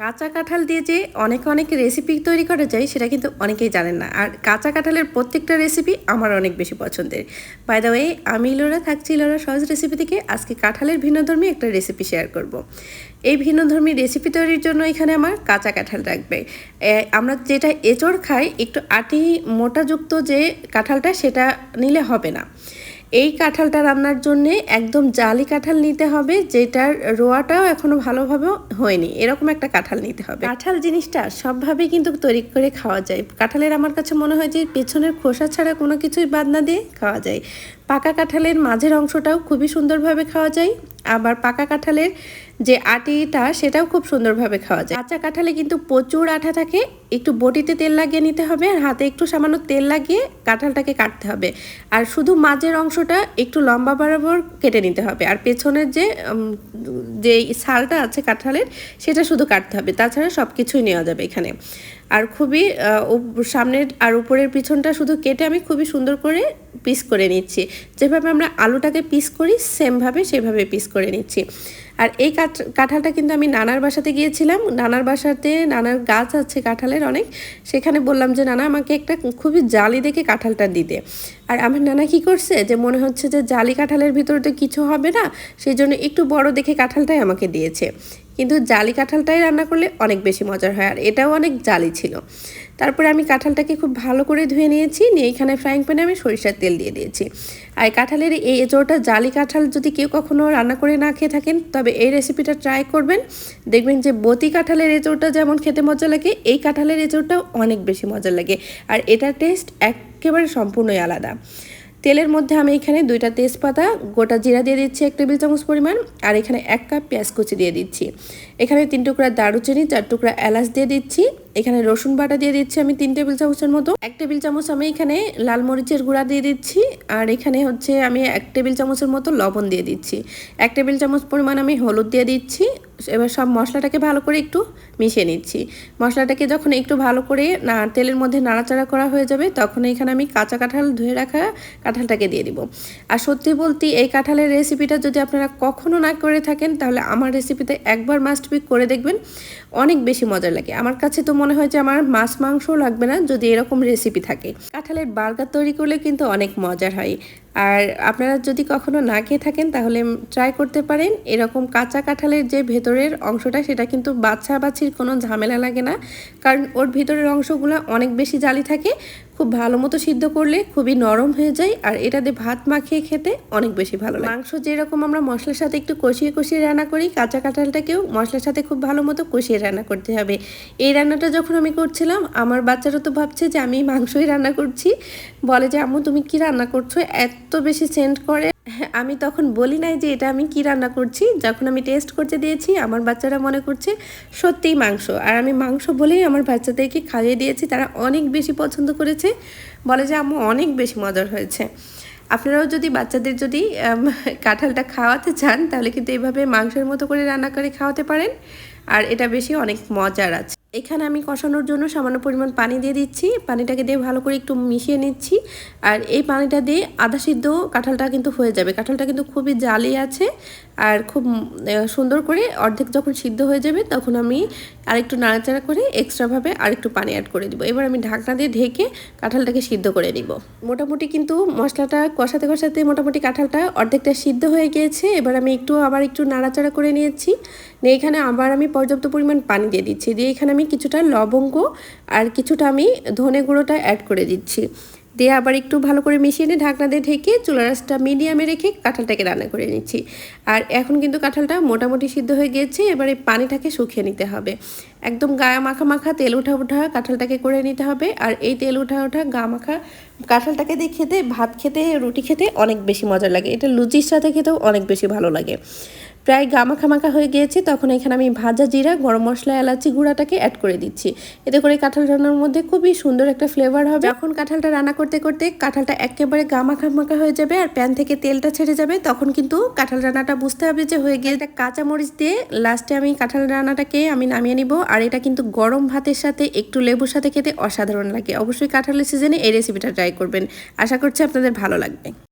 কাঁচা কাঁঠাল দিয়ে যে অনেক অনেক রেসিপি তৈরি করা যায়, সেটা কিন্তু অনেকেই জানেন না। আর কাঁচা কাঁঠালের প্রত্যেকটা রেসিপি আমার অনেক বেশি পছন্দের। বাই দ্য ওয়ে আমি লোরা থাকছি লোরা সহজ রেসিপি থেকে, আজকে কাঁঠালের ভিন্নধর্মী একটা রেসিপি শেয়ার করব। এই ভিন্নধর্মী রেসিপি তৈরির জন্য এখানে আমার কাঁচা কাঁঠাল রাখবে। আমরা যেটা এঁচড় খাই, একটু আটি মোটাযুক্ত যে কাঁঠালটা, সেটা নিলে হবে না। এই কাঁঠালটা রান্নার জন্যে একদম জালি কাঁঠাল নিতে হবে, যেটার রোয়াটাও এখনও ভালোভাবে হয়নি। এরকম একটা কাঁঠাল নিতে হবে। কাঁঠাল জিনিসটা সবভাবেই কিন্তু তৈরি করে খাওয়া যায়। কাঁঠালের আমার কাছে মনে হয় যে পেছনের খোসা ছাড়া কোনো কিছুই বাদ না দিয়ে খাওয়া যায়। পাকা কাঁঠালের মাঝের অংশটাও খুবই সুন্দরভাবে খাওয়া যায়। আবার পাকা কাঁঠালের যে আটিটা, সেটাও খুব সুন্দরভাবে খাওয়া যায়। কাঁচা কাঁঠালে কিন্তু প্রচুর আঠা থাকে, একটু বটিতে তেল লাগিয়ে নিতে হবে আর হাতে একটু সামান্য তেল লাগিয়ে কাঁঠালটাকে কাটতে হবে। আর শুধু মাঝের অংশটা একটু লম্বা বরাবর কেটে নিতে হবে আর পেছনের যে যে ছালটা আছে কাঁঠালের, সেটা শুধু কাটতে হবে। তাছাড়া সব কিছুই নেওয়া যাবে এখানে। আর খুবই সামনের আর উপরের পিছনটা শুধু কেটে আমি খুবই সুন্দর করে পিস করে নিচ্ছি। যেভাবে আমরা আলুটাকে পিস করি সেমভাবে সেভাবে পিস করে নিচ্ছি। আর এই কাঠ কাঁঠালটা কিন্তু আমি নানার বাসাতে গিয়েছিলাম। নানার বাসাতে নানার গাছ আছে কাঁঠালের অনেক। সেখানে বললাম যে, নানা, আমাকে একটা খুবই জালি দেখে কাঁঠালটা দিতে আর আমার নানা কি করছে যে, মনে হচ্ছে যে, জালি কাঁঠালের ভিতরে তো কিছু হবে না সেই জন্য একটু বড় দেখে কাঁঠালটাই আমাকে দিয়েছে। কিন্তু জালি কাঁঠালটাই রান্না করলে অনেক বেশি মজার হয়, আর এটাও অনেক জালি ছিল। তারপরে আমি কাঁঠালটাকে খুব ভালো করে ধুয়ে নিয়েছি, নিয়ে এখানে ফ্রাইং প্যানে আমি সরিষার তেল দিয়ে দিয়েছি। আর কাঁঠালের এই এঁচোড়টা জালি কাঁঠাল যদি কেউ কখনো রান্না করে না খেয়ে থাকেন, তবে এই রেসিপিটা ট্রাই করবেন। দেখবেন যে বতি কাঁঠালের এঁচোড়টা যেমন খেতে মজা লাগে, এই কাঁঠালের এঁচোড়টাও অনেক বেশি মজা লাগে। আর এটার টেস্ট একেবারে সম্পূর্ণই আলাদা। তেলের মধ্যে আমি এখানে দুইটা তেজপাতা, গোটা জিরা দিয়ে দিচ্ছি এক টেবিল চামচ পরিমাণ, আর এখানে এক কাপ পেঁয়াজ কুচি দিয়ে দিচ্ছি। এখানে তিন টুকরা দারুচিনি, চার টুকরা এলাচ দিয়ে দিচ্ছি। এখানে রসুন বাটা দিয়ে দিচ্ছি আমি তিন টেবিল চামচের মতো। এক টেবিল চামচ আমি এখানে লাল মরিচের গুঁড়া দিয়ে দিচ্ছি, আর এখানে হচ্ছে আমি এক টেবিল চামচের মতো লবণ দিয়ে দিচ্ছি। এক টেবিল চামচ পরিমাণ আমি হলুদ দিয়ে দিচ্ছি এবার সব মশলাটাকে ভালো করে একটু মিশিয়ে নিচ্ছি। মশলাটাকে যখন একটু ভালো করে না, তেলের মধ্যে নাড়াচাড়া করা হয়ে যাবে, তখন এখানে আমি কাঁচা কাঁঠাল ধুয়ে রাখা কাঁঠালটাকে দিয়ে দিব। আর সত্যি বলতে এই কাঁঠালের রেসিপিটা যদি আপনারা কখনো না করে থাকেন, তাহলে আমার রেসিপিতে একবার মাস্ট বি করে দেখবেন। অনেক বেশি মজা লাগে। আমার কাছে তো মনে হয় যে আমার মাছ মাংসও লাগবে না যদি এরকম রেসিপি থাকে। কাঁঠালের বার্গার তৈরি করলে কিন্তু অনেক মজার হয়। আর আপনারা যদি কখনো না খেয়ে থাকেন, তাহলে ট্রাই করতে পারেন। এরকম কাঁচা কাঁঠালের যে ভেতরের অংশটা, সেটা কিন্তু বাচ্চা বাছির কোনো ঝামেলা লাগে না। কারণ ওর ভেতরের অংশগুলো অনেক বেশি জালি থাকে। খুব ভালো মতো সিদ্ধ করলে খুবই নরম হয়ে যায়, আর এটা দিয়ে ভাত মাখিয়ে খেতে অনেক বেশি ভালো লাগে। মাংস যেরকম আমরা মশলার সাথে একটু কষিয়ে কষিয়ে রান্না করি, কাঁচা কাঁঠালটাকেও মশলার সাথে খুব ভালো মতো কষিয়ে রান্না করতে হবে। এই রান্নাটা যখন আমি করছিলাম, আমার বাচ্চারা তো ভাবছে যে আমি মাংসই রান্না করছি। বলে যে, আম্মু, তুমি কি রান্না করছ? এত বেশি সেন্ট করে আমি তখন বলি নাই যে এটা আমি কি রান্না করছি। যখন আমি টেস্ট করতে দিয়েছি, আমার বাচ্চারা মনে করছে সত্যিই মাংস। আর আমি মাংস বলেই আমার বাচ্চাদেরকে খাইয়ে দিয়েছি, তারা অনেক বেশি পছন্দ করেছে। বলে যে আমার অনেক বেশি মজার হয়েছে। আপনারাও যদি বাচ্চাদের যদি কাঁঠালটা খাওয়াতে চান, তাহলে কিন্তু এইভাবে মাংসের মতো করে রান্না করে খাওয়াতে পারেন। আর এটা বেশি অনেক মজার আছে। এখানে আমি কষানোর জন্য সামান্য পরিমাণ পানি দিয়ে দিচ্ছি। পানিটাকে দিয়ে ভালো করে একটু মিশিয়ে নিচ্ছি। আর এই পানিটা দিয়ে আধা সিদ্ধ কাঁঠালটা কিন্তু হয়ে যাবে। কাঁঠালটা কিন্তু খুবই জালি আছে আর খুব সুন্দর করে অর্ধেক যখন সিদ্ধ হয়ে যাবে তখন আমি আরেকটু নাড়াচাড়া করে এক্সট্রাভাবে আরেকটু পানি অ্যাড করে দিব। এবার আমি ঢাকনা দিয়ে ঢেকে কাঁঠালটাকে সিদ্ধ করে নিব। মোটামুটি কিন্তু মশলাটা কষাতে কষাতে মোটামুটি কাঁঠালটা অর্ধেকটা সিদ্ধ হয়ে গিয়েছে। এবার আমি একটু আবার একটু নাড়াচাড়া করে নিয়েছি। নিয়ে এখানে আবার আমি পর্যাপ্ত পরিমাণ পানি দিয়ে দিচ্ছি। দিয়ে এখানে আমি কিছুটা লবঙ্গ আর কিছুটা আমি ধনে গুঁড়োটা অ্যাড করে দিচ্ছি। দিয়ে আবার একটু ভালো করে মিশিয়ে নিয়ে ঢাকনা দিয়ে ঢেকে চুলা রাসটা মিডিয়ামে রেখে কাঁঠালটাকে রান্না করে নিচ্ছি। আর এখন কিন্তু কাঁঠালটা মোটামুটি সিদ্ধ হয়ে গিয়েছে, এবারে পানিটাকে শুকিয়ে নিতে হবে। একদম গায়ে মাখা মাখা তেল উঠা উঠা কাঁঠালটাকে করে নিতে হবে। আর এই তেল উঠা উঠা গা মাখা কাঁঠালটাকে দিয়ে খেতে, ভাত খেতে, রুটি খেতে অনেক বেশি মজা লাগে। এটা লুচির সাথে খেতেও অনেক বেশি ভালো লাগে। প্রায় গামাখা মাখা হয়ে গিয়েছে, তখন এখানে আমি ভাজা জিরা, গরম মশলা, এলাচি গুঁড়াটাকে অ্যাড করে দিচ্ছি। এতে করে কাঁঠাল রান্নার মধ্যে খুবই সুন্দর একটা ফ্লেভার হবে। যখন কাঁঠালটা রান্না করতে করতে কাঁঠালটা একেবারে গামাখা মাখা হয়ে যাবে আর প্যান থেকে তেলটা ছেড়ে যাবে, তখন কিন্তু কাঁঠাল রান্নাটা বুঝতে হবে যে হয়ে গিয়ে একটা কাঁচা মরিচ দিয়ে লাস্টে আমি কাঁঠাল রান্নাটাকে আমি নামিয়ে নিব। আর এটা কিন্তু গরম ভাতের সাথে একটু লেবুর সাথে খেতে অসাধারণ লাগে। অবশ্যই কাঁঠালের সিজনে এই রেসিপিটা ট্রাই করবেন। আশা করছি আপনাদের ভালো লাগবে।